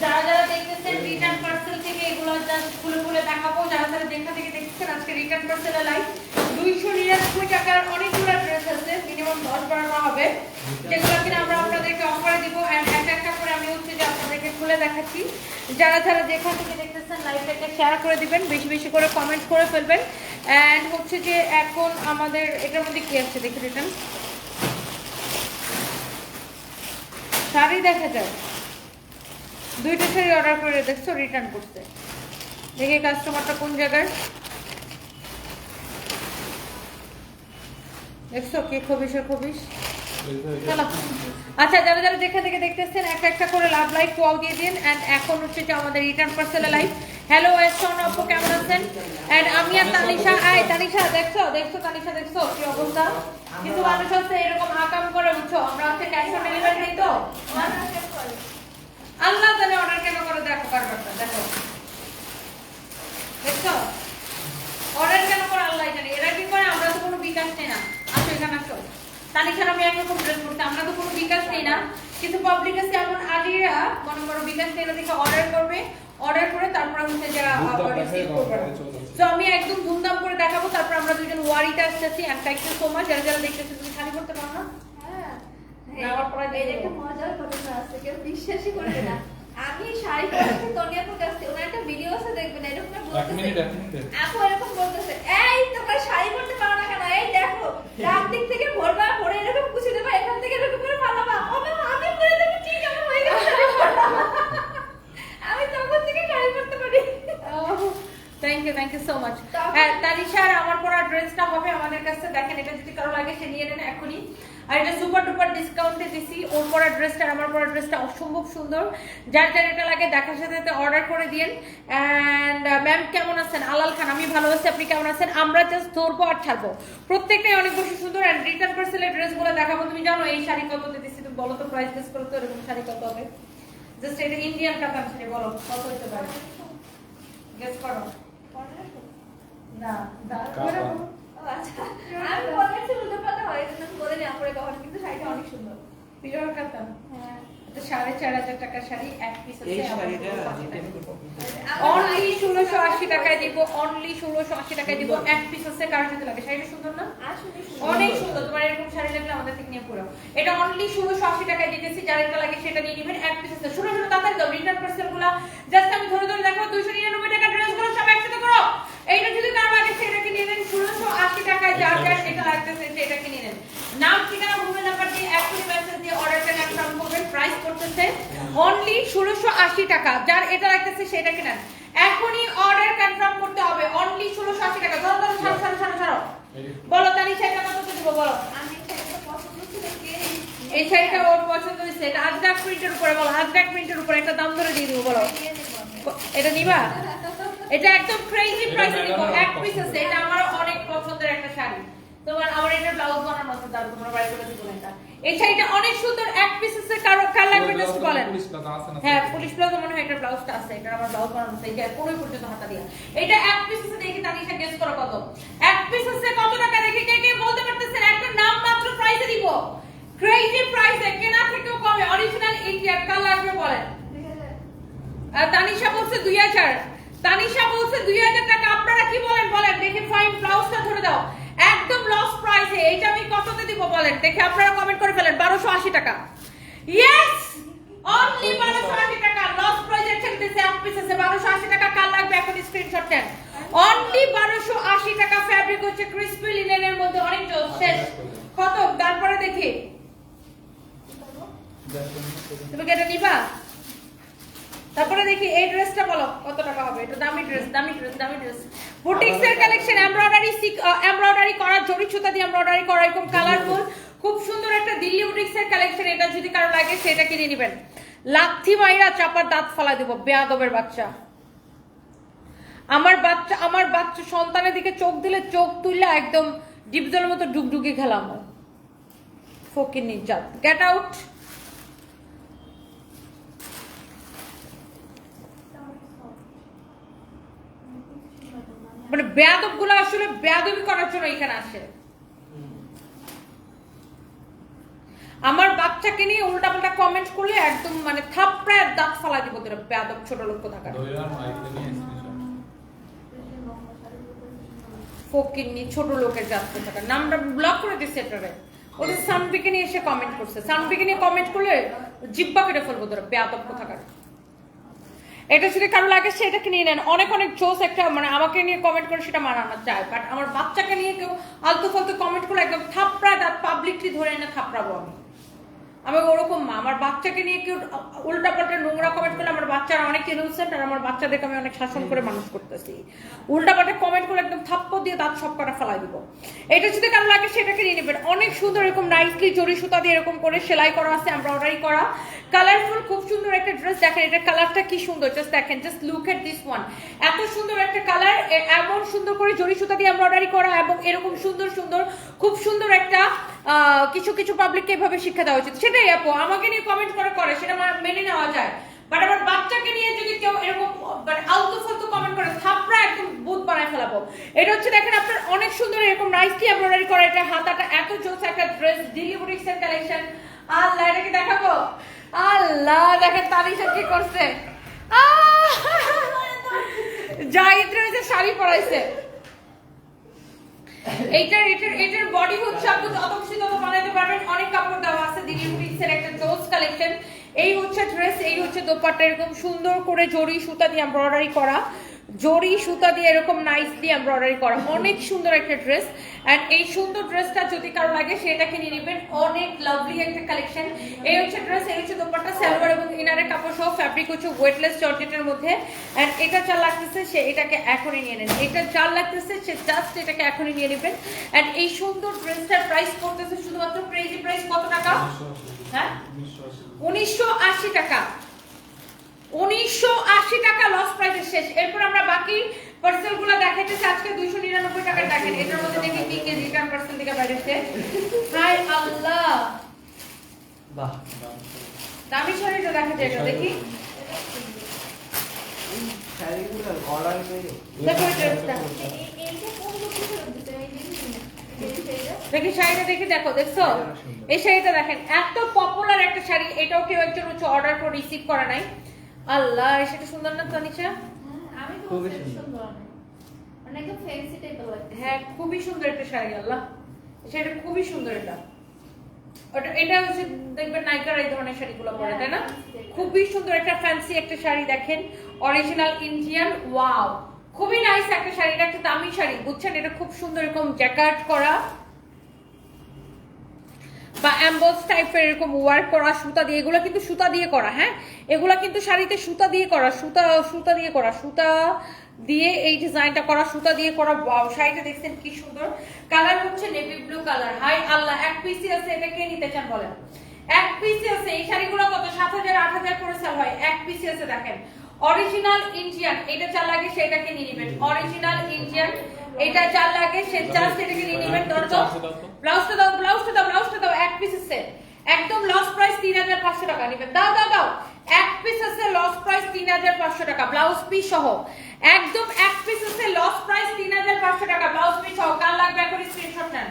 যারা যারা দেখতেছেন থেকে এগুলো জাস্ট খুলে শেয়ার করে দিবেন, বেশি বেশি করে কমেন্ট করে ফেলবেন। অ্যান্ড হচ্ছে যে এখন আমাদের, এটার মধ্যে কি আছে দেখি রিটার্ন শাড়ি দেখা যায়। দুইটা শাড়ি অর্ডার করে দেখছ রিটার্ন করতে দেখি কাস্টমারটা কোন জায়গার দেখছ কে খবিস খবিস আচ্ছা যারা যারা যেখান থেকে দেখতেছেন, একটা একটা করে লাভ লাইক ওয়াও দিয়ে দিন। এন্ড এখন হচ্ছে যে আমাদের রিটার্ন পার্সেল লাইভ হ্যালো এসন আপু কেমন আছেন? এন্ড আমি আর তানিশা আই তানিশা, দেখছ? দেখছ, তানিশা, দেখছ? কি অবস্থা? কিন্তু মানুষ হচ্ছে এরকম আকাম করে বুঝছ? আমরা হচ্ছে ক্যাশ অন ডেলিভারি নেই তো? আল্লাহ জানে অর্ডার কেন করে, দেখো কারবারটা দেখো। দেখছ? অর্ডার কেন করে, আল্লাহ জানে। এরা কি করে? আমরা তো কোনো বিকাশ নেই না। আসো, এখানে আসো। তানিশার আমি একরকম ড্রেস করতে আমরা তো কোনো বিকাশ নেই না। কিন্তু পাবলিক আছে এমন আলিরা, মনে করো বিকাশ নেই দেখে অর্ডার করবে। অর্ডার করে তারপরে হচ্ছে যারা রিসিভ করবে তো আমি একদম ধুমধাম করে দেখাবো তারপর আমরা দুজন ওয়ারিতে আসতেছি and thank you so much যারা যারা দেখতেছি তুমি শাড়ি পরতে পারো না হ্যাঁ। পরা এই যে একটা মজার ঘটনা আছে, কেউ বিশ্বাসই করবে না। আমি শাড়ি পরেছি তনিয়াপুর কাছ থেকে। ওনার একটা ভিডিও আছে দেখবেন, এরকম বলতেছে। আপু এরকম বলতেছে, "এই, তোমরা শাড়ি পরতে পারো না কেন? এই দেখো, ডান দিক থেকে ভরবা, ভরে এরকম কুচি দেবা, এখান থেকে এরকম করে ফালাবা। ও বাবা, আমি পরে দেখি ঠিক আমার হয়ে গেছে শাড়ি পরা। আমি তখন থেকে শাড়ি পরতে পারি thank you thank you so much হ্যাঁ তানিশার আমার পরা ড্রেসটা হবে আমাদের কাছে। দেখেন এটা যদি কারও লাগে সে নিয়ে নেন এখনই। আর এটা সুপার ডুপার ডিসকাউন্টে দিছি। ওর পরা ড্রেসটা আমার পরা ড্রেসটা অসম্ভব সুন্দর। যার যার এটা লাগে দেখার সাথে সাথে অর্ডার করে দিন অ্যান্ড ম্যাম কেমন আছেন? আলাল খান আমি ভালো আছি। আপনি কেমন আছেন? আমরা জাস্ট ধরবো আর ছাড়বো। প্রত্যেকটাই অনেক বেশি সুন্দর। অ্যান্ড রিটার্ন পার্সেলের ড্রেসগুলো দেখাবো। তুমি জানো এই শাড়ি কত দিতেছি তুমি বলো তো প্রাইস গেস করো তো এরকম শাড়ি কত হবে? জাস্ট এটা ইন্ডিয়ান কাতান শাড়ি বলো। কত হতে পারে? গেস করো। না দা- কাতান। ও আচ্ছা। আমি বলেছি উল্টো পাল্টা হয় এজন্য আমি বলিনি আপুরে কখনো কিন্তু শাড়িটা অনেক সুন্দর। পিওর কাতান হ্যাঁ। এটা সাড়ে চার হাজার টাকার শাড়ি এক পিস এই আছে শাড়িটা আমার অনলি ষোলোশো আশি টাকায় দিব অনলি ষোলোশো আশি টাকায় দিব এক পিস আছে কার যদি লাগে শাড়িটা সুন্দর না? অনেক সুন্দর। তোমার এরকম শাড়ি লাগলে আমাদের থেকে নিয়ে পুরো। এটা অনলি ষোলোশো আশি টাকায় দিতেছি। যার একটা লাগে সেটা নিয়ে নেবেন এক পিস আছে ষোলো ষোলো তাড়াতাড়ি দাও। রিটার্ন পার্সেলগুলা জাস্ট আমি ধরে ধরে দেখো দুইশো নিরানব্বই টাকা ড্রেসগুলো সব একসাথে করো এইটা যদি কারও লাগে সেটাকে নিয়ে নেন ষোলোশো আশি টাকায় যার যার যেটা লাগতেছে সেটাকে নিয়ে নেন। নাম ঠিকানা মোবাইল নাম্বার দিয়ে এখনই মেসেজ দিয়ে অর্ডারটা কনফার্ম করবেন প্রাইস করতেছে অনলি ষোলোশো আশি টাকা। যার এটা লাগতেছে সেটাকে নেন। এখনই অর্ডার কনফার্ম করতে হবে অনলি ষোলোশো আশি টাকা। ধরো ধরো ছাড়ো ছাড়ো ছাড়ো ছাড়ো। বলো তানি শাড়িটা কত দিব বলো। আমি এই শাড়িটা ওর পছন্দ হয়েছে। এটা আজরাক প্রিন্টের উপরে বলো আজরাক প্রিন্টের উপরে একটা দাম ধরে দিয়ে দিব বলো। এটা নিবা? এটা একদম ক্রেজি প্রাইসে দিব এক পিস আছে এটা আমার অনেক পছন্দের একটা শাড়ি। তোমার আমার এটা ব্লাউজ বানানো আছে দাঁড়ো তোমরা বাড়ি করে দিব এটা। এই শাড়িটা অনেক সুন্দর এক পিস আছে কারও কার লাগবে জাস্ট বলেন। হ্যাঁ পুলিশ ব্লাউজ মনে হয় এটা ব্লাউজটা আছে এটা আমার ব্লাউজ বানানো আছে এটা কোনোই পর্যন্ত হাতা দিয়া। এটা এক পিস আছে দেখি তানিশা গেস করো কত। এক পিস আছে কত টাকা? দেখি কে কে বলতে পারতেছেন একটা নাম মাত্র প্রাইসে দিব। ক্রেজি প্রাইসে কেনা থেকেও কমে অরিজিনাল ইন্ডিয়ার কার লাগবে বলেন। আর তানিশা বলছে দুই হাজার। তানিশা বলছে দুই হাজার টাকা। আপনারা কি বলেন? বলেন দেখে ফাইন ব্লাউজটা ধরে দাও। একদম লস প্রাইসে এইটা আমি কততে দিব বলেন? দেখে আপনারা কমেন্ট করে ফেলেন বারোশো আশি টাকা। ইয়েস অনলি বারোশো আশি টাকা। লস প্রাইসে দিচ্ছে এক পিস আছে বারোশো আশি টাকা। কাল লাগবে? এখন স্ক্রিনশট নেন। অনলি বারোশো আশি টাকা ফ্যাব্রিক হচ্ছে ক্রিসপি লিনেনের মধ্যে অনেক জোর শেষ। কত? তারপরে দেখি। তুমি কি এটা নিবা? তারপরে দেখি এই ড্রেসটা বলো কত টাকা হবে? এটা দামি ড্রেস দামি ড্রেস দামি ড্রেস। বুটিক্স এর কালেকশন এমব্রয়ডারি এমব্রয়ডারি করা জরি সুতা দিয়ে এমব্রয়ডারি করা এরকম কালারফুল খুব সুন্দর একটা দিল্লি বুটিক্স এর কালেকশন এটা যদি কারও লাগে সেটা কিনে নেবেন। লাথি মাইরা চাপার দাঁত ফালা দেব বেয়াদবের বাচ্চা। আমার বাচ্চা আমার বাচ্চা সন্তানের দিকে চোখ দিলে চোখ তুললে একদম ডিপজলের মতো ডুগডুগি খেলাম। ফকির নির্যাত। গেট আউট মানে বেয়াদবগুলো আসলে বেয়াদবি করার জন্য এখানে আসে। আমার বাচ্চাকে নিয়ে উল্টাপাল্টা কমেন্ট করলে একদম মানে থাপড়ায় দাঁত ফালা দিব তোরা বেয়াদব ছোট লোক থাকার ফকিন্নি ছোট লোকের জাত থাকার নামটা ব্লক করে দিচ্ছে এটারে। ওদের সানবিকে নিয়ে এসে কমেন্ট করছে। সানবিকে নিয়ে কমেন্ট করলে জিব্বা কেটে ফেলব তোরা বেয়াদব থাকার এটা যদি কারও লাগে, সেটাকে নিয়ে নেন। অনেক অনেক জোস একটা মানে আমাকে নিয়ে কমেন্ট করে সেটা মানানো যায়। বাট আমার বাচ্চাকে নিয়ে কেউ আলতু ফালতু কমেন্ট করে একদম থাপড়া দাঁত পাবলিকলি ধরে এনে থাপড়াবো আমি। আমি ওরকম মা, আমার বাচ্চাকে নিয়ে কেউ উল্টা পাল্টা নোংরা কমেন্ট করলে আমার বাচ্চারা অনেক ইনোসেন্ট আর আমার বাচ্চাদেরকে আমি অনেক শাসন করে মানুষ করতেছি। উল্টা পাল্টা কমেন্ট করে একদম থাপ্পড় দিয়ে দাঁত সব কটা ফেলাই দিব। এটা যদি কারও লাগে সেটাকে নিয়ে নেবেন। অনেক সুন্দর এরকম নাইসলি জরি সুতা দিয়ে এরকম করে সেলাই করা আছে এমব্রয়ডারি করা। কালারফুল খুব সুন্দর একটা ড্রেস দেখেন এটা কালারটা কি সুন্দর জাস্ট দেখেন just look at this one এত সুন্দর একটা কালার এমন সুন্দর করে জরি সুতা দিয়ে এমব্রয়ডারি করা এবং এরকম সুন্দর সুন্দর, খুব সুন্দর একটা কিছু কিছু পাবলিককে এভাবে শিক্ষা দেওয়া উচিত। সেটাই আপু, আমাকে নিয়ে কমেন্ট করে করে, সেটা মেনে নেওয়া যায়। বাট আমার বাচ্চাকে নিয়ে যদি কেউ এরকম মানে আলতু ফালতু কমেন্ট করে, থাপড়া একদম বুথ বানায় ফেলাবো। এটা হচ্ছে দেখেন আপনার অনেক সুন্দর এরকম নাইসলি এমব্রয়ডারি করা, এটা হাতাটা এত জোস একটা ড্রেস দিল্লি বুটিক্সের কালেকশন আল্লাহ এটাকে দেখাবো? আল্লাহ, দেখেন তারিশা কি করছে! জাহিদ রয়েছে শাড়ি পরাইছে। এইটার এটার এটার বডি হচ্ছে আপনি অত খুশি তত বানাইতে পারবেন। অনেক কাপড় দেওয়া আছে, দিদি প্রিন্সের একটা দোস কালেকশন এই হচ্ছে ড্রেস এই হচ্ছে দোপাট্টা। এরকম সুন্দর করে জড়ি, সুতা দিয়ে এমব্রয়ডারি করা। জরি সুতা দিয়ে এরকম নাইসলি এমব্রয়ডারি করা। অনেক সুন্দর একটা ড্রেস এন্ড এই সুন্দর ড্রেসটা যদি কারও লাগে সেটাকে নিয়ে নেবেন। অনেক লাভলি একটা কালেকশন এই হচ্ছে ড্রেস এই হচ্ছে দোপাট্টা সালোয়ার এবং ইনারের কাপড় সহ ফ্যাব্রিক হচ্ছে ওয়েটলেস জর্জেটের মধ্যে। এন্ড এটা যা লাগতেছে সে এটাকে এখনই নিয়ে নেন। এটা যা লাগতেছে সে জাস্ট এটাকে এখনই নিয়ে নেবেন। এন্ড এই সুন্দর ড্রেসটার প্রাইস করতেছে শুধুমাত্র ক্রেজি প্রাইস কত টাকা? হ্যাঁ? উনিশশো আশি টাকা। উনিশশো আশি টাকা লস প্রাইসের শেষ। এরপর আমরা বাকি পার্সেলগুলো দেখাইতেছি আজকে দুইশো নিরানব্বই টাকা দেখেন এটার মধ্যে দেখি কি কি রিটার্ন পার্সেল থেকে বাইরেছে হাই আল্লাহ! বাহ। দামি শাড়িটা দেখা। যায় এটা দেখি শাড়িটা? দেখে দেখো দেখছ? এই শাড়িটা দেখেন এত পপুলার একটা শাড়ি। এটাও কেউ একজন হচ্ছে অর্ডার করে রিসিভ করে নাই। আল্লাহ শাড়িটা সুন্দর না তানিশা হ্যাঁ, আমি তো খুবই সুন্দর। অনেক। মানে type লাগছে। হ্যাঁ খুবই সুন্দর একটা শাড়ি আল্লাহ। সেটা খুবই সুন্দর এটা। ওটা এটা হচ্ছে দেখবেন নাইকার এই ধরনের শাড়িগুলো পরে তাই না? খুবই সুন্দর একটা ফ্যান্সি একটা শাড়ি দেখেন। অরিজিনাল ইন্ডিয়ান ওয়াও খুবই নাইস একটা শাড়ি এটা একটা দামি শাড়ি বুঝছেন? এটা খুব সুন্দর এরকম জ্যাকার্ড করা। বা অ্যাম্বস টাইপের এরকম ওয়ার্ক করা সুতা দিয়ে এগুলো কিন্তু সুতা দিয়ে করা হ্যাঁ? এগুলো কিন্তু শাড়িতে সুতা দিয়ে করা সুতা সুতা দিয়ে করা সুতা দিয়ে এই ডিজাইনটা করা সুতা দিয়ে করা শাড়িটা দেখছেন কি সুন্দর। কালার হচ্ছে নেভি ব্লু কালার হাই আল্লাহ এক পিসি আছে এটা কে নিতে চান বলেন? এক পিসি আছে এই শাড়িগুলো কত? সাত হাজার আট হাজার করে সেল হয়। এক পিসি আছে দেখেন। অরিজিনাল ইন্ডিয়ান এটা যা লাগে সেটাকে নিয়ে নেবেন। অরিজিনাল ইন্ডিয়ান এটা যা লাগে সে জাস্ট এটাকে নিয়ে নেবেন। দরজা ব্লাউজটা দাও ব্লাউজটা দাও ব্লাউজটা দাও এক পিস আছে একদম লস প্রাইস তিন হাজার পাঁচশো টাকা নেবেন। দাও দাও দাও। এক পিস আছে লস প্রাইস তিন হাজার পাঁচশো টাকা ব্লাউজ পিস সহ। একদম এক পিস আছে লস প্রাইস তিন হাজার পাঁচশো টাকা ব্লাউজ পিস সহ। কার লাগবে এখন স্ক্রিনশট নেন।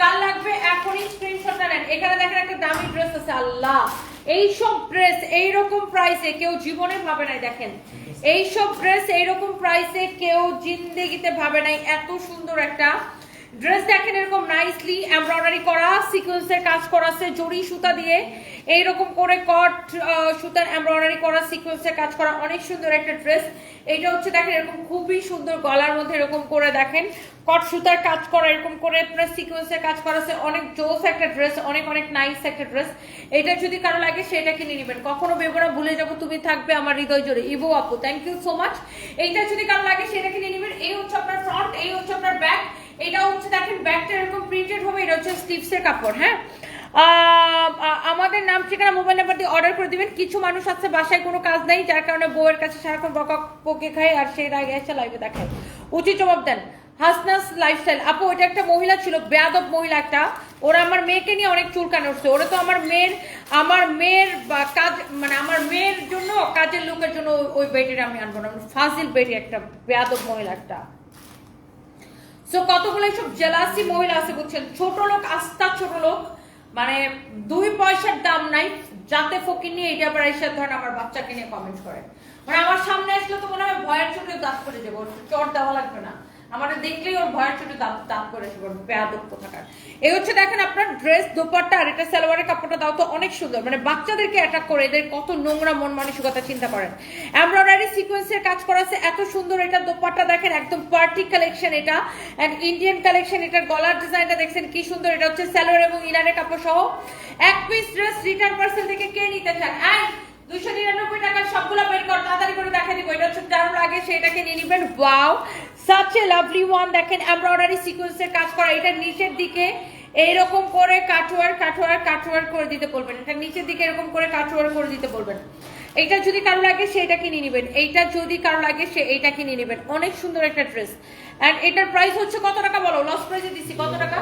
কার লাগবে এখনই স্ক্রিনশট নেন। এখানে দেখেন একটা দামি ড্রেস আছে, আল্লাহ। এই সব ড্রেস এইরকম প্রাইসে কেউ জীবনে ভাবে নাই, দেখেন। এই সব ড্রেস এইরকম প্রাইসে কেউ জিন্দেগিতে ভাবে নাই। এত সুন্দর একটা ড্রেস দেখেন এরকম নাইসলি এমব্রয়ডারি করা সিকোয়েন্সের কাজ করা আছে জরি সুতা দিয়ে। এইরকম করে কট সুতার এমব্রয়ডারি করা সিকোয়েন্সের কাজ করা অনেক সুন্দর একটা ড্রেস এটা হচ্ছে দেখেন, এরকম খুবই সুন্দর গলার মধ্যে এরকম করে দেখেন। কট, সুতার কাজ করা, এরকম করে প্লাস সিকোয়েন্সের কাজ করা অনেক জোস একটা ড্রেস অনেক অনেক নাইস একটা ড্রেস এটা যদি কারও লাগে, সেটা কিনে নেবেন। কখনো বেবরা ভুলে যাব, তুমি থাকবে আমার হৃদয় জোরে ইবো আপু থ্যাংক ইউ সো মাচ এইটা যদি কারও লাগে, সেটা কিনে নেবেন। এই হচ্ছে আপনার ফ্রন্ট এই হচ্ছে আপনার ব্যাক এটা হচ্ছে দেখেন ব্যাকটা এরকম প্রিন্টেড হবে, এটা হচ্ছে স্লিভসের কাপড় হ্যাঁ? আমাদের নাম ঠিকানা মোবাইল নাম্বার দিয়ে অর্ডার করে দিবেন। কিছু মানুষ আছে, বাসায় কোনো কাজ নেই, যার কারণে বউয়ের কাছে সারাক্ষণ বকা পোকে খায় আর সেই রাগে এসে লাইভে দেখায় উচিত জবাব দেন, হাসনাস লাইফস্টাইল আপু ওটা একটা মহিলা ছিল, বেয়াদব মহিলা একটা। ওরা আমার মেয়েকে নিয়ে অনেক চুলকানে উঠছে। ওরা তো আমার মেয়ের আমার মেয়ের কাজ মানে আমার মেয়ের জন্য, কাজের লোকের জন্য ওই- বেটিটা আমি আনব না। ফাজিল বেটি একটা, বেয়াদব মহিলা একটা। সো কতগুলো এইসব জেলাসি মহিলা আছে বুঝছেন? ছোট লোক আস্থা ছোট লোক। মানে দুই পয়সার দাম নাই, যাতে ফকির নিয়ে এইটা এসে ধরেন আমার বাচ্চাকে নিয়ে কমেন্ট করে। মানে আমার সামনে আসলে তো মনে হয় ভয়ের চোখে দাঁত করে যাব চট দেওয়া লাগবে না। আমাদের দেখলেই ওর ভয়ের চোটে দাঁত দাঁত করে আসবে ওর বেয়াদব কোথাকার। এই হচ্ছে দেখেন আপনার ড্রেস দোপাট্টা আর এটা সালোয়ারের কাপড়টা দাও তো অনেক সুন্দর। মানে বাচ্চাদেরকে অ্যাটাক করে, এদের কত নোংরা মন মানসিকতা চিন্তা করেন। এমব্রয়ডারি সিকোয়েন্সের কাজ করা আছে, এত সুন্দর এটা দোপাট্টা দেখেন, একদম পার্টি কালেকশন এটা এক ইন্ডিয়ান কালেকশন এটার গলার ডিজাইনটা দেখছেন কি সুন্দর, এটা হচ্ছে সালোয়ার এবং ইনারের কাপড় সহ এক পিস ড্রেস রিটার্ন পার্সেল থেকে কে নিতে চান এই দুইশো নিরানব্বই টাকার সবগুলো তাড়াতাড়ি করে দেখা দিব। এটা হচ্ছে যার আগে সেটাকে নিয়ে নিবেন। ওয়াও সাচ লাভলি ওয়ান দেখেন এমব্রয়ডারি সিকোয়েন্সের কাজ করা, এটা নিচের দিকে এইরকম করে কাটওয়ার কাটওয়ার কাটওয়ার করে দিতে বলবেন। এটা নিচের দিকে এরকম করে কাটওয়ার করে দিতে বলবেন। এইটা যদি কারও লাগে সেটা কিনে নেবেন। এইটা যদি কারও লাগে, সে এইটা কিনে নেবেন। অনেক সুন্দর একটা ড্রেস। এন্ড এটার প্রাইস হচ্ছে কত টাকা বলো? লস প্রাইসে দিচ্ছি কত টাকা?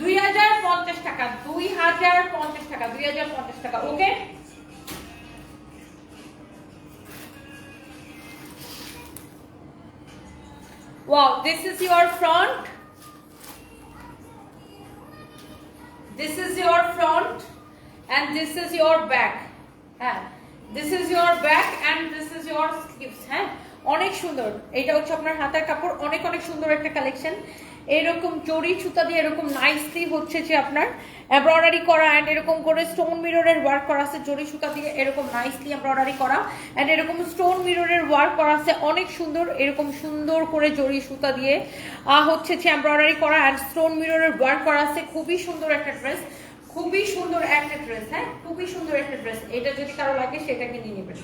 দুই হাজার পঞ্চাশ টাকা, দুই হাজার পঞ্চাশ টাকা, দুই হাজার পঞ্চাশ টাকা okay Wow, this is your front. This is your front and this is your back. হ্যাঁ is your back and this is your sleeves হ্যাঁ অনেক সুন্দর এটা হচ্ছে আপনার হাতের কাপড় অনেক অনেক সুন্দর একটা কালেকশন এরকম জরি সুতা দিয়ে এরকম নাইসলি হচ্ছে যে আপনার এমব্রয়ডারি করা অ্যান্ড এরকম করে স্টোন মিররের ওয়ার্ক করা আছে জরি সুতা দিয়ে এরকম নাইসলি এমব্রয়ডারি করা অ্যান্ড এরকম স্টোন মিররের ওয়ার্ক করা আছে, অনেক সুন্দর এরকম সুন্দর করে জরি সুতা দিয়ে হচ্ছে যে এমব্রয়ডারি করা অ্যান্ড স্টোন মিররের ওয়ার্ক করা আছে, খুবই সুন্দর একটা ড্রেস খুবই সুন্দর একটা ড্রেস হ্যাঁ? খুবই সুন্দর একটা ড্রেস এটা যদি কারও লাগে সেটাকে নিয়ে নেবেন।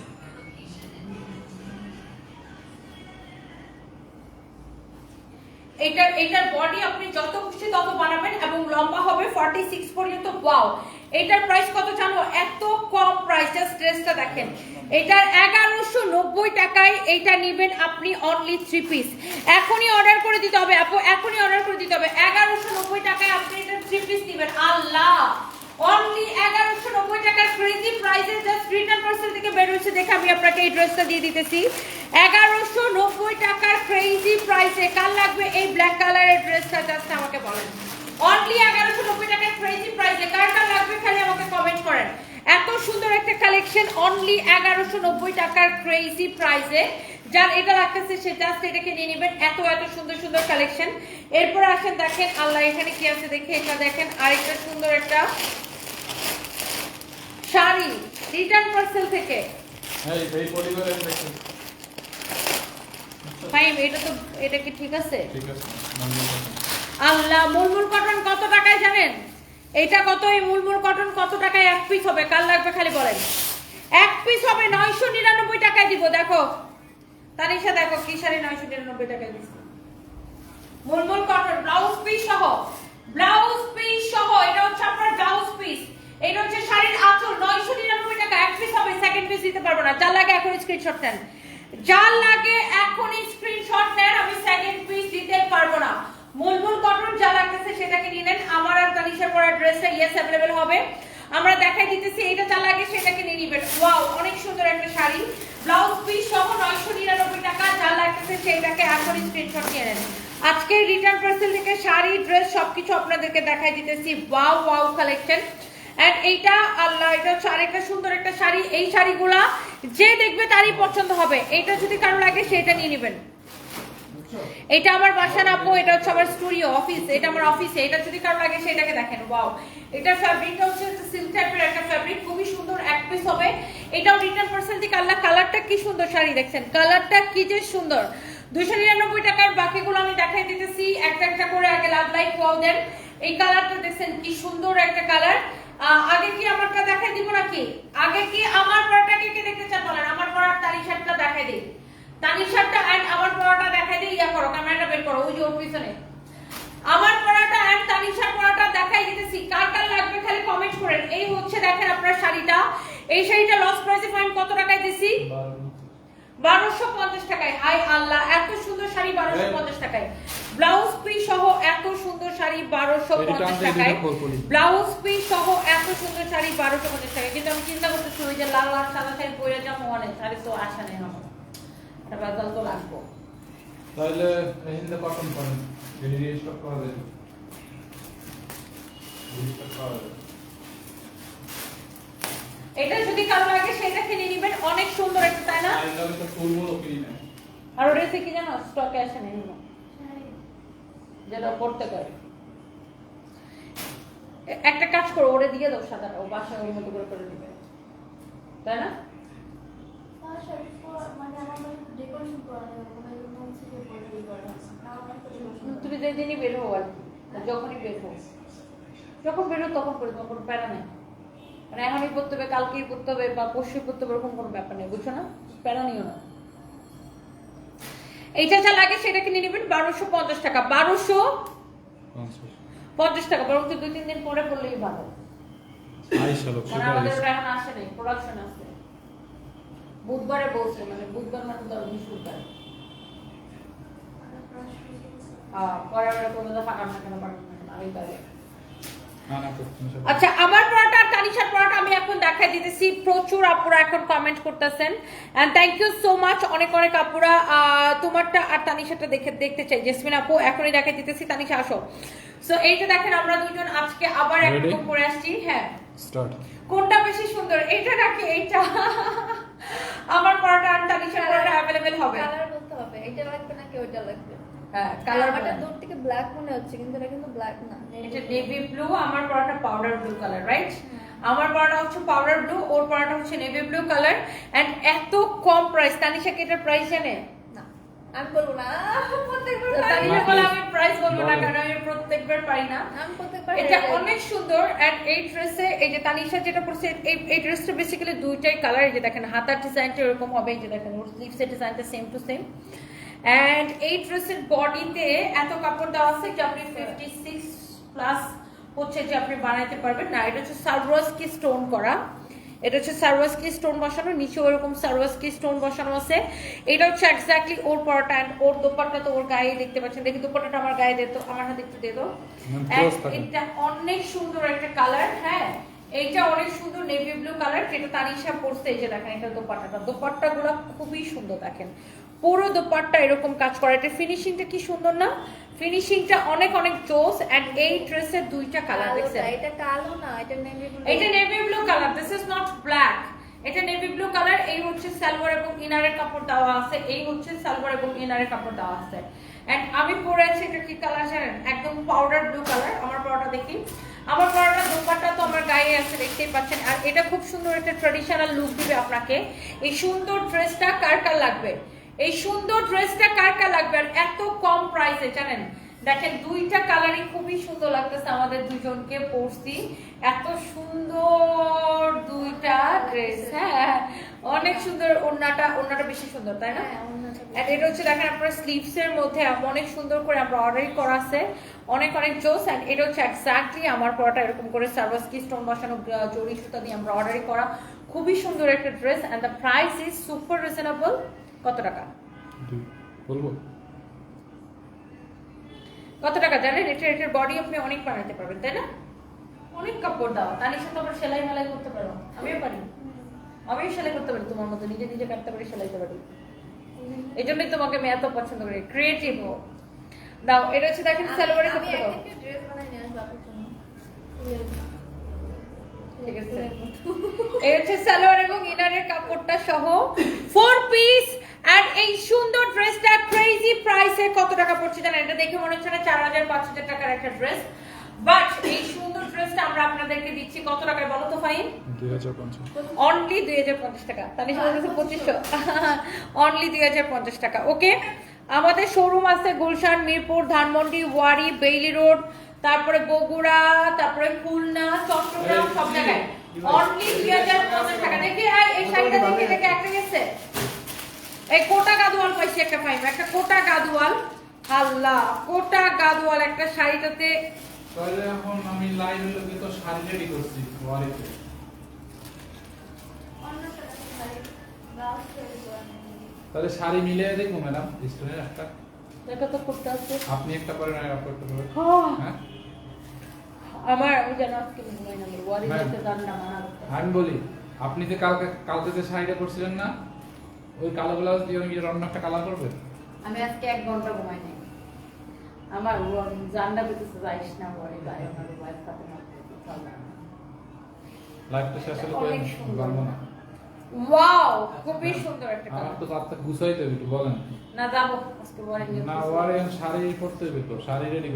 এটার এটার বডি আপনি যত খুশি তত বানাবেন এবং লম্বা হবে 46 পর্যন্ত। ওয়াও এটার প্রাইস কত জানো? এত কম প্রাইস জাস্ট ড্রেসটা দেখেন। এটার এগারোশো নব্বই টাকায় এটা নেবেন আপনি অনলি থ্রি পিস এখনই অর্ডার করে দিতে হবে, আপু, এখনই অর্ডার করে দিতে হবে। এগারোশো নব্বই টাকায় আপনি এটা থ্রি পিস নেবেন। আল্লাহ! অনলি এগারোশো নব্বই টাকার ক্রেজি প্রাইসে জাস্ট রিটার্ন পার্সেল থেকে বের হয়েছে দেখে আমি আপনাকে এই ড্রেসটা দিয়ে দিতেছি। এগারোশো নব্বই টাকার ক্রেজি প্রাইসে কার লাগবে এই ব্ল্যাক কালারের ড্রেসটা জাস্ট আমাকে বলেন। অনলি এগারোশো নব্বই টাকার ক্রেজি প্রাইসে কার কার লাগবে খালি আমাকে কমেন্ট করেন। এত সুন্দর একটা কালেকশন অনলি এগারোশো নব্বই টাকার ক্রেজি প্রাইসে যার এটা লাগতেছে, সে জাস্ট এটাকে নিয়ে নেবেন। এত এত সুন্দর সুন্দর কালেকশন এরপর আসেন, দেখেন, আল্লাহ এখানে কি আছে দেখে এটা দেখেন। আরেকটা সুন্দর একটা শাড়ি রিটার্ন পার্সেল থেকে। এই এই পরিবারের ভাই এটা তো এটা কি ঠিক আছে? ঠিক আছে আল্লাহ মুলমুল কটন কত টাকায় জানেন? এটা কত এই মুলমুল কটন কত টাকায় এক পিস হবে? কাল লাগবে খালি বলেন। এক পিস হবে নয়শো নিরানব্বই টাকায় দিব দেখো। তানিশা দেখো কি শাড়ি নয়শো নিরানব্বই টাকায় দিচ্ছে মুলমুল কটন ব্লাউজ পিস সহ। ব্লাউজ পিস সহ এটা হচ্ছে আপনার ব্লাউজ পিস এটা হচ্ছে শাড়ির আঁচল নয়শো নিরানব্বই টাকা। এক পিস হবে সেকেন্ড পিস দিতে পারব না। যার লাগে এখন স্ক্রিনশট নেন। যার লাগে, এখনই স্ক্রিনশট নেন, আমি সেকেন্ড পিস দিতে পারব না। মুলমুল কটন যা লাগতেছে সেটাকে নিয়ে নেন। আমার আর তানিশার পরা ড্রেসটা ইয়েস অ্যাভেলেবেল হবে। আমরা দেখাই দিতেছি এটা যা লাগে সেটাকে নিয়ে নিবেন। ওয়াও অনেক সুন্দর একটা শাড়ি। ব্লাউজ পিস সহ নয়শো নিরানব্বই টাকা যা লাগতেছে সেটাকে এখনই স্ক্রিনশট নিয়ে নেন। আজকে রিটার্ন পার্সেল থেকে শাড়ি ড্রেস সবকিছু আপনাদেরকে দেখাই দিতেছি। ওয়াও ওয়াও কালেকশন এন্ড এইটা, আল্লাহ, এটা হচ্ছে আরেকটা সুন্দর একটা শাড়ি। এই শাড়িগুলা যে দেখবে তারই পছন্দ হবে। এটা যদি কারও লাগে সেটা নিয়ে নেবেন। এটা আমার বাসা না আপু এটা হচ্ছে আমার স্টুডিও, অফিস। এটা আমার অফিসে। এটা যদি কারও লাগে সেটাকে দেখেন। ওয়াও। এটা ফ্যাব্রিকটা হচ্ছে সিল্ক টাইপের একটা ফ্যাব্রিক খুবই সুন্দর এক পিস হবে। এটাও রিটার্ন পার্সেন্ট থেকে আল্লাহ কালারটা কি সুন্দর শাড়ি দেখছেন। কালারটা কি যে সুন্দর। দুইশো নিরানব্বই টাকার বাকিগুলো আমি দেখাই দিতেছি। একটা একটা করে আগে লাভ লাইক ওয়াও দেন। এই কালারটা দেখছেন, কি সুন্দর একটা কালার আগে কি আমারটা দেখাই দিব নাকি? আগে কি আমার পরাটাকে কে কে দেখতে চান বলেন? আমার পরার তারি শার্টটা দেখাই দিই। তানি শার্টটা এন্ড আমার পরাটা দেখাই দিই, ইয়া করো, ক্যামেরাটা বের করো, ওই যে ওর পিছনে। আমার পরাটা এন্ড তানিশার পরাটা দেখাই দিতেছি। কার কার লাগবে খালি কমেন্ট করেন। এই হচ্ছে দেখেন আপনার শাড়িটা। এই শাড়িটা লস প্রাইসে ফাইন কত টাকায় দিছি? বারো। বারোশো পঞ্চাশ টাকায়। হাই আল্লাহ, এত সুন্দর শাড়ি বারোশো পঞ্চাশ টাকায়। ব্লাউজ পিস সহ সুন্দর শাড়ি বারোশো পঞ্চাশ টাকায়। ব্লাউজ পিস সহ এত সুন্দর শাড়ি বারোশো পঞ্চাশ টাকায়। কিন্তু আমি চিন্তা করতেছি ওই যে লাল লাল সাদা শাড়ি পরে যাব অনেক শাড়ি তো আসা নেই আমার। একটা তো লাগবো। তাহলে কটন করেন করা যায়। এটা যদি কারও লাগে সেটা কিনে নেবেন। অনেক সুন্দর একটা তাই না? আর ওটা কি জানো? স্টকে আসে না যেটা পড়তে পারে। একটা কাজ করো ওরে দিয়ে দাও সাদাটা ও বাসা ওর মতো করে করে দিবে। তাই না? পরা- মানে। তুমি যেই দিনই বের হও আর কি যখনই বের হও। যখন বের হও তখন করে তখন প্যারা নেই। মানে এখনই করতে হবে কালকেই করতে হবে বা পরশু পড়তে হবে এরকম কোনো ব্যাপার নেই বুঝছ না? প্যারা নিও না। এইটা যা লাগে সেটা কিনে নেবেন বারোশো পঞ্চাশ টাকা। বারোশো পঞ্চাশ টাকা বরং তো দুই তিন দিন পরে পড়লেই ভালো। মানে আমাদের এখন আসে নাই প্রোডাকশন আছে। বুধবারে বলছে মানে বুধবার মানে তো বৃহস্পতিবার। crush হয়ে পরে আমরা কোনো ফাঁকা না কেন পারব না আমি আচ্ছা আমার পড়াটা আর তানিশার পড়াটা আমি এখন দেখাই দিতেছি। প্রচুর আপুরা এখন কমেন্ট করতেছেন। And thank you so much অনেক অনেক আপুরা। তোমারটা আর তানিশাটা দেখে দেখতে চাই। জেসমিন আপু এখনই দেখাই দিতেছি। তানিশা আসো। সো এইটা দেখেন আমরা দুজন আজকে আবার? একদম পরে আসছি। হ্যাঁ। স্টার্ট কোনটা বেশি সুন্দর? এইটা নাকি? এইটা? আমার পড়াটা আর তানিশার পড়াটা অ্যাভেলেবেল হবে। কালার বলতে হবে। এটা লাগবে নাকি ওইটা লাগবে? হ্যাঁ কালার কালারটা দূর থেকে ব্ল্যাক মনে হচ্ছে কিন্তু এটা কিন্তু ব্ল্যাক না। এটা নেভি ব্লু আমার পড়াটা পাউডার ব্লু কালার রাইট আমার পড়াটা হচ্ছে পাউডার ব্লু ওর পড়াটা হচ্ছে নেভি ব্লু কালার এন্ড এত কম প্রাইস তানিশা কি এটার প্রাইস জানে? না আমি বলব না। প্রত্যেকবার পারি। তানিশা বলে আমি প্রাইস বলব না কারণ আমি প্রত্যেকবার পারি না। আমি প্রত্যেকবার এটা অনেক সুন্দর এন্ড এই ড্রেসে এই যে তানিশা যেটা পরছে এই এই ড্রেসটা বেসিক্যালি দুইটাই কালার এই যে দেখেন হাতার ডিজাইনটা এরকম হবে এই যে দেখেন ওর স্লিভসের ডিজাইনটা সেম টু সেম এন্ড এই ড্রেসের বডিতে এত কাপড় দেওয়া আছে যে আপনি ফিফটি সিক্স প্লাস হচ্ছে যে আপনি বানাইতে পারবেন। না এটা হচ্ছে সার্ভাসকি স্টোন করা। এটা হচ্ছে সার্ভাসকি স্টোন বসানো। নিচে ওরকম সার্ভাসকি স্টোন বসানো আছে। এটা হচ্ছে এক্স্যাক্টলি ওর পরাটা and ওর দোপাট্টা তো ওর গায়ে দেখতে পাচ্ছেন। দেখি দোপাট্টাটা আমার গায়ে দিত আমার হাতে একটু দিয়ে। এটা অনেক সুন্দর একটা কালার হ্যাঁ? এইটা অনেক সুন্দর নেভি ব্লু কালার যেটা তানিশা পরছে এই যে দেখেন এটা দোপাট্টাটা। দোপাট্টা গুলো খুবই সুন্দর দেখেন। পুরো দোপাট্টা এরকম কাজ করা। এটা ফিনিশিংটা কি সুন্দর না? ফিনিশিংটা অনেক অনেক জোস এন্ড এই ড্রেসের দুইটা কালার দেখছেন? এটা কালো না এটা নেভি ব্লু এটা navy blue colour this is not black এটা নেভি ব্লু কালার এই হচ্ছে সালোয়ার এবং ইনারের কাপড় দেওয়া আছে এই হচ্ছে সালোয়ার এবং ইনারের কাপড় দেওয়া আছে। এন্ড আমি পরে আছি এটা কি কালার জানেন? একদম পাউডার ব্লু কালার আমার পরাটা দেখি। আমার পরাটা দোপাট্টা তো আমার গায়ে আছে দেখতেই পাচ্ছেন। আর এটা খুব সুন্দর একটা ট্রেডিশনাল লুক দিবে আপনাকে। এই সুন্দর ড্রেসটা কার কার লাগবে? এই সুন্দর ড্রেসটা কার কার লাগবে আর এত কম প্রাইসে জানেন? দেখেন দুইটা কালারই খুবই সুন্দর লাগতেছে আমাদের দুজনকে পরছি। এত সুন্দর দুইটা ড্রেস হ্যাঁ? অনেক সুন্দর ওড়নাটা ওড়নাটা বেশি সুন্দর তাই না? হ্যাঁ, এটা হচ্ছে দেখেন আপনার স্লিভস এর মধ্যে অনেক সুন্দর করে আমরা অর্ডার করা আছে অনেক অনেক জোস এন্ড এটা হচ্ছে এক্স্যাক্টলি আমার পরাটা এরকম করে সার্ভাস কি স্টোন বসানো জরি সুতা দিয়ে আমরা অর্ডার করা। খুবই সুন্দর একটা dress and the price is super reasonable কত টাকা? বলব? কত টাকা? জানেন এটা এটার বডি আপনি অনেক বানাতে পারবেন তাই না? অনেক কাপড় দাও। তার সাথে আবার সেলাই মেলাই করতে পারো। আমিও পারি। আমিও সেলাই করতে পারি তোমার মতো। নিজে নিজে কাটতে পারি সেলাইতে পারি। এই জন্যই তোমাকে আমি এত পছন্দ করি। ক্রিয়েটিভ হো দাও এটা হচ্ছে দেখেন সালোয়ারে আমি করতে দাও একটা ড্রেস বানাই নিয়ে আসব আপনার জন্য ঠিক আছে। এই হচ্ছে সালোয়ার এবং ইনারের কাপড়টা সহ। ফোর পিস আর এই সুন্দর ড্রেসটা ক্রেজি প্রাইসে কত টাকা পড়ছে জানেন? এটা দেখে মনে হচ্ছে না চার হাজার পাঁচ হাজার টাকার একটা ড্রেস বাট এই সুন্দর ড্রেসটা আমরা আপনাদেরকে দিচ্ছি কত টাকায় বলো তো ফাইন দুই হাজার পঞ্চাশ। অনলি দুই হাজার পঞ্চাশ টাকা। তাহলে বলতেছে পঁচিশশো। অনলি দুই হাজার পঞ্চাশ টাকা। ওকে আমাদের শোরুম আছে গুলশান মিরপুর ধানমন্ডি ওয়ারি বেইলি রোড তারপরে বগুড়া তারপরে খুলনা চট্টগ্রাম সব জায়গায়। অনলি দুই হাজার পঞ্চাশ টাকা। দেখি এই শাড়িটা দেখে দেখে একটা গেছে। এই কোটা গাদোয়াল পাইছি একটা পাইম। একটা কোটা গাদোয়াল। আল্লাহ কোটা গাদোয়াল একটা শাড়িটাতে। তাহলে এখন আমি লাইভ লোকে তো শাড়ি রেডি করছি তাহলে শাড়ি মিলিয়ে দেখব ম্যাডাম স্টোনের একটা। এটা তো করতে আছে। আপনি একটা পরে না করতে পারবেন হ্যাঁ। হ্যাঁ আমার আমি আজকে না হ্যাঁ। আমি বলি আপনি যে কালকে কালকে যে শাড়িটা পরছিলেন না ওই কালো ব্লাউজ দিয়ে আমি অন্য একটা কালার করবেন আমি আজকে এক ঘণ্টা ঘুমাই নাই। আমার পেতেছে যাইস না বলে গায়ে আমার ওয়াইফ সাথে। লাইফটা শেষ হলে তো অনেক সুন্দর। পারব না। ওয়াও খুবই সুন্দর একটা কালার তো তাতে গুছাইতে হবে একটু বলেন। না যাব আজকে বলেন। যে না ওয়ারে শাড়ি পরতে হবে তো শাড়ি রেডি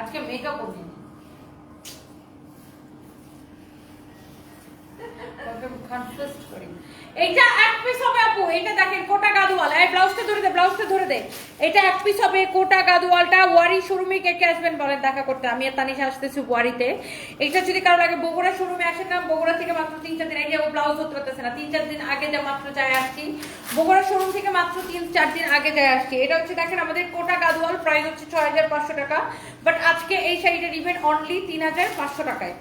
আজকে মেকআপ করবি করি। এইটা এক পিস হবে আপু এটা দেখেন কোটা গাদুয়াল। এই ব্লাউজটা ধরে দে ব্লাউজটা ধরে দে। এটা এক পিস হবে কোটা গাদুয়ালটা। ওয়ারি শোরুমে কে কে আসবেন বলেন, দেখা করতে। আমি আর তানিশা আসতেছি ওয়ারিতে। এটা যদি কারও লাগে বগুড়া শোরুমে আসেন না, বগুড়া থেকে মাত্র তিন, চার দিন আগে ব্লাউজ পারতেছে না। তিন, চার দিন আগে যা মাত্র যায় আসছি। বগুড়া শোরুম থেকে মাত্র তিন, চার দিন আগে যায় আসছি। এটা হচ্ছে দেখেন আমাদের কোটা গাদুয়াল প্রাইস হচ্ছে ছয় হাজার পাঁচশো টাকা। বাট আজকে এই শাড়িটা নিবেন অনলি তিন হাজার পাঁচশো টাকায়।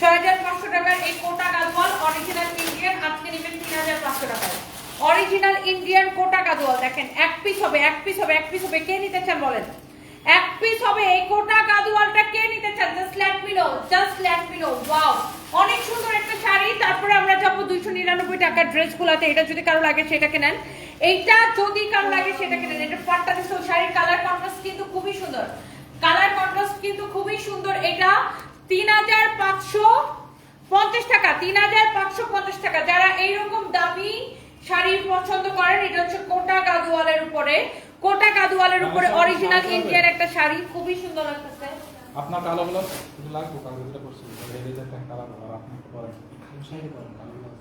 ছয় হাজার পাঁচশো টাকার এই কোটা গাদওয়াল অরিজিনাল ইন্ডিয়ান আজকে নেবেন তিন হাজার পাঁচশো টাকায়। অরিজিনাল ইন্ডিয়ান কোটা গাদওয়াল, দেখেন, এক পিস হবে, এক পিস হবে, এক পিস হবে, কে নিতে চান বলেন? এক পিস হবে এই কোটা গাদওয়ালটা কে নিতে চান? Just let me know just let me know wow অনেক সুন্দর একটা শাড়ি, তারপরে আমরা যাব দুইশো নিরানব্বই টাকার ড্রেসগুলোতে এটা যদি কারও লাগে সেটাকে নেন। এইটা যদি কারও লাগে সেটাকে নেন, এটা পাট্টা দিচ্ছে শাড়ির কালার কন্ট্রাস্ট কিন্তু খুবই সুন্দর। কালার কন্ট্রাস্ট কিন্তু খুবই সুন্দর, এটা তিন হাজার পাঁচশো পঞ্চাশ টাকা তিন হাজার পাঁচশো পঞ্চাশ টাকা। যারা এইরকম দামি শাড়ি পছন্দ করেন এটা হচ্ছে কোটা গাদুয়ালের উপরে। কোটা গাদুয়ালের উপরে অরিজিনাল ইন্ডিয়ান একটা শাড়ি খুবই সুন্দর লাগতেছে। আপনার কালো ব্লাউজ লাগবে কালো যেটা করছি। এই যে একটা কালার আর আপনাকে পরে শাড়ি পরেন কালো ব্লাউজ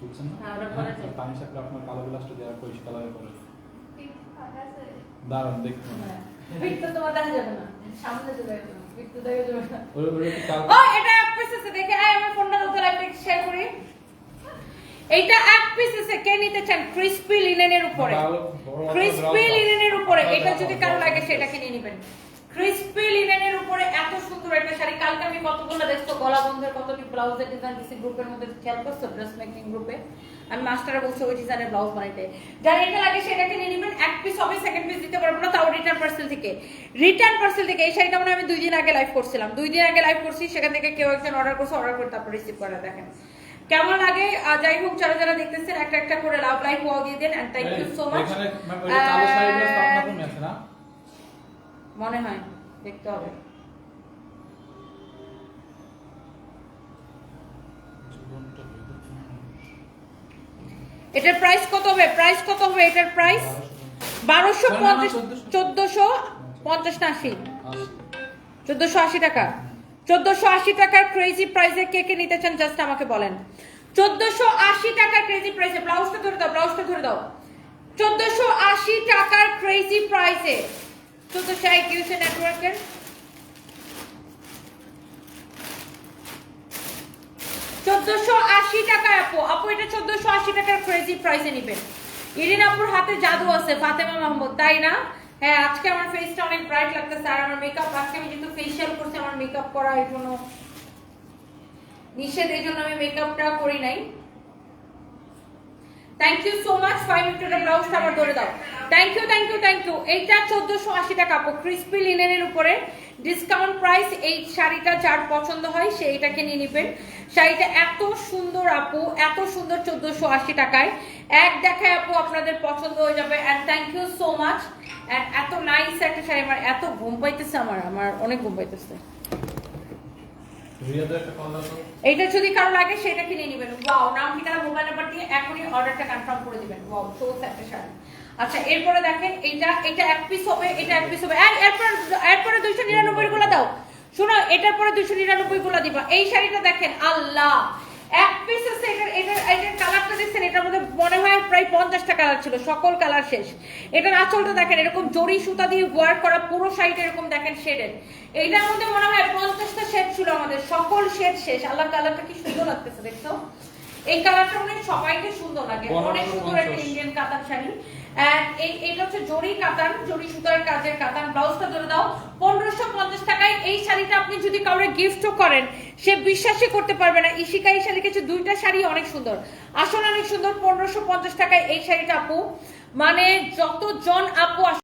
বুঝছেন না? হ্যাঁ, ওটা পরা পানি আপনার কালো ব্লাউজটা দেওয়ার পরিষ্কার কালারে পরে। দারুণ দেখুন লিনেনের উপরে এটা যদি কারও লাগে সেটা কিনে নেবেন ক্রিসপি লিনেনের উপরে এত সুন্দর একটা শাড়ি কালকে আমি কতগুলো দেখছ গলা বন্ধের কতটি ব্লাউজের ডিজাইন দিছি গ্রুপের মধ্যে খেয়াল করছ ড্রেস মেকিং গ্রুপে আমি মাস্টারে বলছি ওই ডিজাইনের ব্লাউজ বানাইতে। যার এটা লাগে সেটা কিনে নেবেন। এক পিস হবে সেকেন্ড পিস দিতে পারব না তাও রিটার্ন পার্সেল থেকে। রিটার্ন পার্সেল থেকে এই শাড়িটা মানে আমি দুই দিন আগে লাইভ করছিলাম। দুই দিন আগে লাইভ করছি সেখান থেকে কেউ একজন অর্ডার করছে অর্ডার করে তারপর রিসিভ করে দেখেন। কেমন লাগে? যাই হোক যারা যারা দেখতেছেন একটা একটা করে লাভ লাইভ ওয়াও দিয়ে দেন and thank you so much মনে হয় দেখতে হবে। এটার প্রাইস কত হবে প্রাইস কত হবে এটার প্রাইস বারোশো পঞ্চাশ চোদ্দশো পঞ্চাশ না আশি চোদ্দশো আশি টাকা চোদ্দশো আশি টাকার ক্রেজি প্রাইসে কে কে নিতে চান জাস্ট আমাকে বলেন চোদ্দশো আশি টাকার ক্রেজি প্রাইসে ব্লাউজটা ধরে দাও ব্লাউজটা ধরে দাও চোদ্দশো আশি টাকার ক্রেজি প্রাইসে চোদ্দশো এক ইউসে নেটওয়ার্কের চোদ্দশো আশি টাকা আপু। আপু, এটা চোদ্দশো আশি টাকার ক্রেজি প্রাইসে নিবেন। ইরিন আপুর হাতে জাদু আছে, ফাতেমা মাহমুদ, তাই না? হ্যাঁ আজকে আমার ফেসটা অনেক ব্রাইট লাগতেছে, আর আমার মেকআপ আজকে আমি যেহেতু ফেসিয়াল করছি, আমার মেকআপ করা এই জন্য নিষেধ, এই আমি মেকআপটা করি নাই। Thank you so much five মিনিটের ব্লাউজটা আবার ধরে দাও thank you thank you thank you এইটা চোদ্দশো আশি টাকা আপু। ক্রিসপি লিনেনের উপরে ডিসকাউন্ট প্রাইস এই শাড়িটা যার পছন্দ হয় সে এইটাকে নিয়ে নেবেন শাড়িটা এত সুন্দর আপু, এত সুন্দর চোদ্দশো আশি টাকায়। এক দেখায় আপু আপনাদের পছন্দ হয়ে যাবে। And thank you so much and এত নাইস একটা শাড়ি আমার, এত ঘুম পাইতেছে আমার আমার অনেক ঘুম পাইতেছে রিয়াদের একটা কল দাও তো। এইটা যদি কারও লাগে, সেটা কিনে নেবেন। ওয়াও নাম, ঠিকানা মোবাইল নাম্বার দিয়ে এখনই অর্ডারটা কনফার্ম করে দিবেন। ওয়াও সো স্যাটিসফাইড আচ্ছা এরপরে দেখেন, এইটা, এটা এক পিস হবে, এটা এক পিস হবে। এরপরে এরপরে দুইশো নিরানব্বই গুলো দাও। শোনো, এটার পরে দুইশো নিরানব্বই গুলো দিবা। এই শাড়িটা দেখেন, আল্লাহ! এক পিস আছে এটার এটার এটার কালারটা দেখছেন এটার মধ্যে মনে হয় প্রায় পঞ্চাশটা কালার ছিল সকল কালার শেষ। এটার আঁচলটা দেখেন এরকম জরি সুতা দিয়ে ওয়ার্ক করা পুরো সাইড এরকম দেখেন শেডের এইটার মধ্যে মনে হয় পঞ্চাশটা শেড ছিল আমাদের সকল শেড শেষ। আল্লাহ কালারটা কি সুন্দর লাগতেছে দেখছ? এই কালারটা মনে হয় সবাইকে সুন্দর লাগে। অনেক সুন্দর একটা ইন্ডিয়ান কাতান শাড়ি। জরি কাতান, জরি সুতার কাজের কাতান, ব্লাউজটা ধরে দাও। পনেরোশো পঞ্চাশ টাকায় এই শাড়িটা আপনি যদি কাউরে গিফটও করেন, সে বিশ্বাসই করতে পারবে না। ইশিকা এই শাড়ি কিছু দুইটা শাড়ি অনেক সুন্দর। আসলে অনেক সুন্দর, পনেরোশো পঞ্চাশ টাকায় এই শাড়িটা আপু। মানে যতজন আপু